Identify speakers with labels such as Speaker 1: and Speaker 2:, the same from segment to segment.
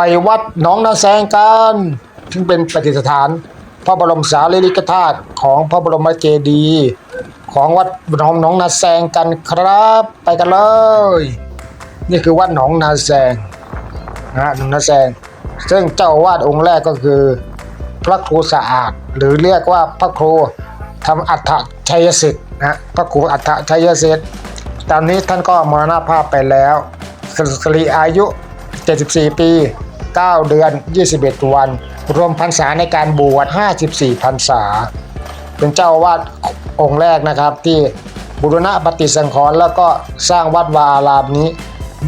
Speaker 1: ไปวัดหนองนาแซงกันซึ่งเป็นปฏิสถานพระบรมสารีริกธาตุของพระบรมเจดีย์ของวัดหนองหนองนาแซงกันครับ ไปกันเลย นี่คือวัดหนองนาแซงนะหนองนาแซงซึ่งเจ้าวาดองค์แรกก็คือ พระครูสะอาด หรือเรียกว่าพระครูทำอัฏฐชัยสิทธิ์นะพระครูอัฏฐชัยสิทธิ์ตอนนี้ท่านก็มรณภาพไปแล้วสสรีอายุ 74 ปี 9 เดือน 21 วัน รวมพรรษาในการบวช 54 พรรษา เป็นเจ้าวาดองค์แรกนะครับที่บุรณะปฏิสังขรณ์แล้วก็สร้างวัดวาอารามนี้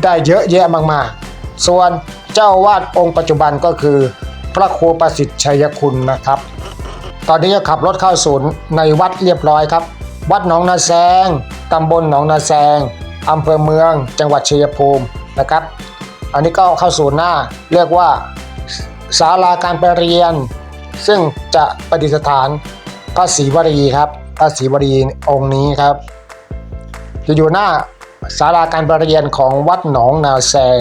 Speaker 1: ได้เยอะแยะมากๆ ส่วนเจ้าวาดองค์ปัจจุบันก็คือ พระครูประสิทธิ์ชัยคุณนะครับ ตอนนี้ก็ขับรถเข้าศูนย์ในวัดเรียบร้อยครับ วัดหนองนาแซงตำบลหนองนาแซงอำเภอเมือง จังหวัดชัยภูมินะครับ อันนี้ก็เข้าศูนย์หน้าเรียกว่าศาลาการประเรียน ซึ่งจะประดิษฐานพระศรีวรีครับพระศรีวรีองค์นี้ครับ จะอยู่หน้าศาลาการประเรียนของวัดหนองนาแซง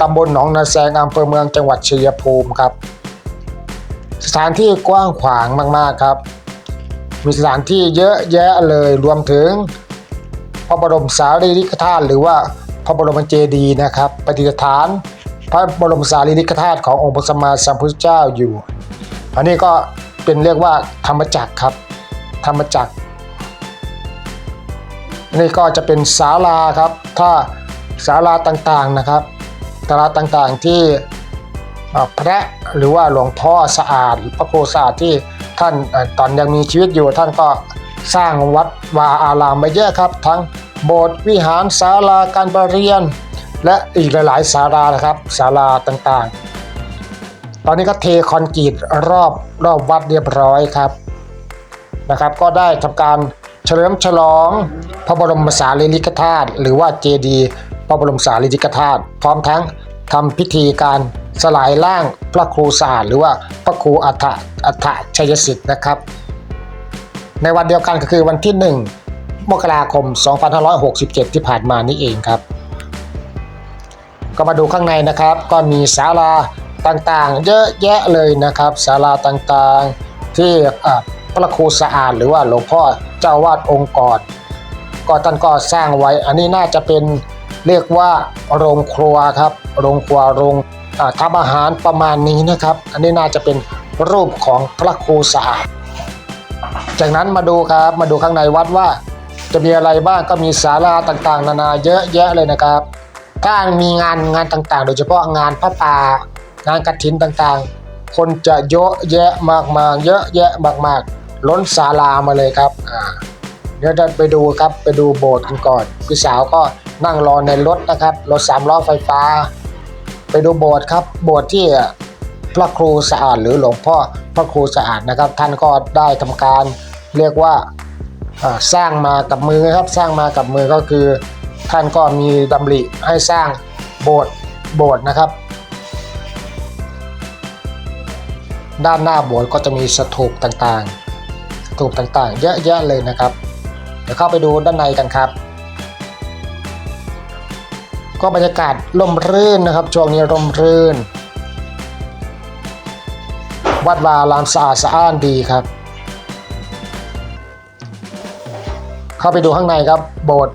Speaker 1: ตำบลหนองนาแซงอำเภอเมืองจังหวัดชัยภูมิครับ สถานที่กว้างขวางมากๆครับ มีสถานที่เยอะแยะเลยรวมถึงพระบรมสารีริกธาตุหรือว่า ระบรมเจดีย์นะครับปฏิสถาน พระบรมสารีริกธาตุขององค์พระสัมมาสัมพุทธเจ้าอยู่ อันนี้ก็เป็นเรียกว่าธรรมจักรครับ ธรรมจักรนี่ก็จะเป็นศาลาครับ ถ้าศาลาต่างๆนะครับศาลาต่างๆที่พระหรือว่าหลวงพ่อสะอาดพระครูสะอาดที่ท่านตอนยังมีชีวิตอยู่ท่านก็สร้างวัดวาอารามมาเยอะครับ ทั้ง โบสถ์วิหารศาลาการประเรียน และอีกหลาย ๆ ศาลานะครับศาลาต่างๆ ตอนนี้ก็เทคอนกรีตรอบรอบวัดเรียบร้อยครับนะครับ ก็ได้ทำการเฉลิมฉลองพระบรมสารีริกธาตุหรือว่าเจดีพระบรมสารีริกธาตุพร้อมทั้งทำพิธีการสลายร่างพระครูสะอาดหรือว่าพระครูอัฏฐอัฏฐชัยสิทธิ์นะครับ ในวันเดียวกันก็คือวันที่ 1 มกราคม 2567 ที่ผ่านมานี่เองครับ ก็มาดูข้างในนะครับ ก็มีศาลาต่างๆ เยอะแยะเลยนะครับศาลาต่างๆ ที่พระครูสะอาดหรือว่าหลวงพ่อเจ้าวาดองค์ก่อนก็ท่านก็สร้างไว้ อันนี้น่าจะเป็นเรียกว่าโรงครัวครับ โรงครัวโรงอ่าทำอาหารประมาณนี้นะครับ อันนี้น่าจะเป็นรูปของพระครูสะอาด จากนั้นมาดูครับมาดูข้างในวัดว่า จะมีอะไรบ้างก็มีศาลาต่างๆ นานาเยอะแยะเลยนะครับถ้ามีงานงานต่างๆ โดยเฉพาะงานพระป่างานกฐินต่างๆ คนจะเยอะแยะมากๆเยอะแยะมากๆ ล้นศาลามาเลยครับอ่าเดี๋ยวเราไปดูครับไปดูโบสถ์กันก่อนพี่สาวก็นั่งรอในรถนะครับรถสามล้อไฟฟ้า ไปดูโบสถ์ครับโบสถ์ที่พระครูสะอาดหรือหลวงพ่อพระครูสะอาดนะครับ ท่านก็ได้ทำการเรียกว่า สร้างมากับมือครับ สร้างมากับมือก็คือ ท่านก็มีดำริให้สร้างโบสถ์โบสถ์นะครับ ด้านหน้าโบสถ์ก็จะมีสถูปต่างๆสถูปต่างๆ เยอะแยะเลยนะครับ เดี๋ยวเข้าไปดูด้านในกันครับ ก็บรรยากาศร่มรื่นนะครับช่วงนี้ร่มรื่น วัดวาอารามสะอาดสะอ้านดีครับ เข้าไปดูข้างในครับโบสถ์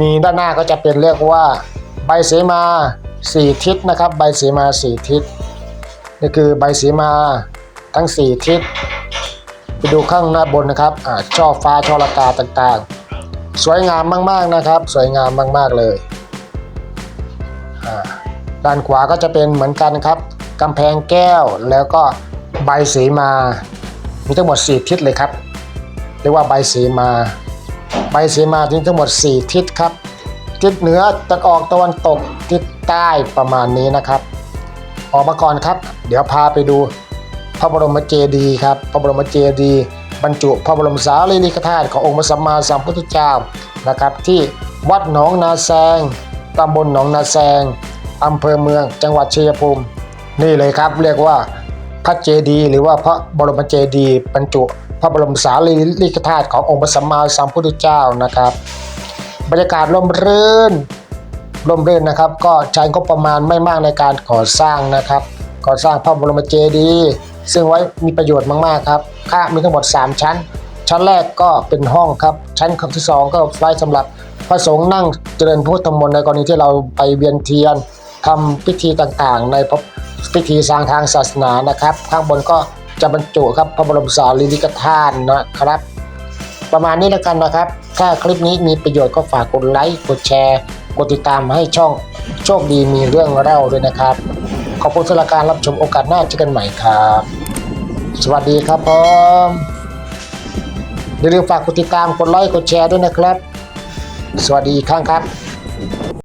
Speaker 1: มีด้านหน้าก็จะเป็นเรียกว่าใบเสมาสี่ทิศนะครับ ใบเสมาสี่ทิศนี่คือใบเสมาทั้งสี่ทิศไปดูข้างหน้าบนนะครับอ่าช่อฟ้าช่อละกาต่างๆ สวยงามมากๆนะครับ สวยงามมากๆเลยอ่าด้านขวาก็จะเป็นเหมือนกันครับกำแพงแก้วแล้วก็ใบเสมา มีทั้งหมด 4 ทิศเลยครับ เรียกว่าใบเสมา ใบเสมาถึงทั้งหมด 4 ทิศครับ ทิศเหนือตะออกตะวันตกทิศใต้ประมาณนี้นะครับ ออกมาก่อนครับ เดี๋ยวพาไปดูพระบรมเจดีย์ครับพระบรมเจดีย์บรรจุพระบรมสารีริกธาตุขององค์พระสัมมาสัมพุทธเจ้านะครับ ที่วัดหนองนาแซงตำบลหนองนาแซงอำเภอเมืองจังหวัดชัยภูมิ นี่เลยครับเรียกว่าพระเจดีย์หรือว่าพระบรมเจดีย์บรรจุ ระบรมสารีริกธาตุขององค์พระสัมมาสัมพุทธเจ้านะครับ บรรยากาศร่มรื่นร่มรื่นนะครับ ก็ใช้งบประมาณไม่มากในการก่อสร้างนะครับ ก่อสร้างพระบรมเจดีย์ซึ่งไว้มีประโยชน์มากๆครับค่ามีทั้งหมด 3 ชั้น ชั้นแรกก็เป็นห้องครับ ชั้นที่สองก็ไว้สำหรับพระสงฆ์นั่งเจริญพุทธมนต์ในกรณีที่เราไปเวียนเทียนทำพิธีต่างๆ ในพิธีสร้างทางศาสนานะครับ ข้างบนก็ จะบรรจุครับพระบรมสารีริกธาตุนะครับ ประมาณนี้แล้วกันนะครับ ถ้าคลิปนี้มีประโยชน์ก็ฝากกดไลค์กดแชร์กดติดตามให้ช่องโชคดีมีเรื่องเล่าด้วยนะครับ ขอบคุณสำหรับการรับชมโอกาสหน้าเจอกันใหม่ครับ สวัสดีครับผมอย่าลืมฝากกดติดตามกดไลค์กดแชร์ด้วยนะครับ สวัสดีอีกครั้งครับ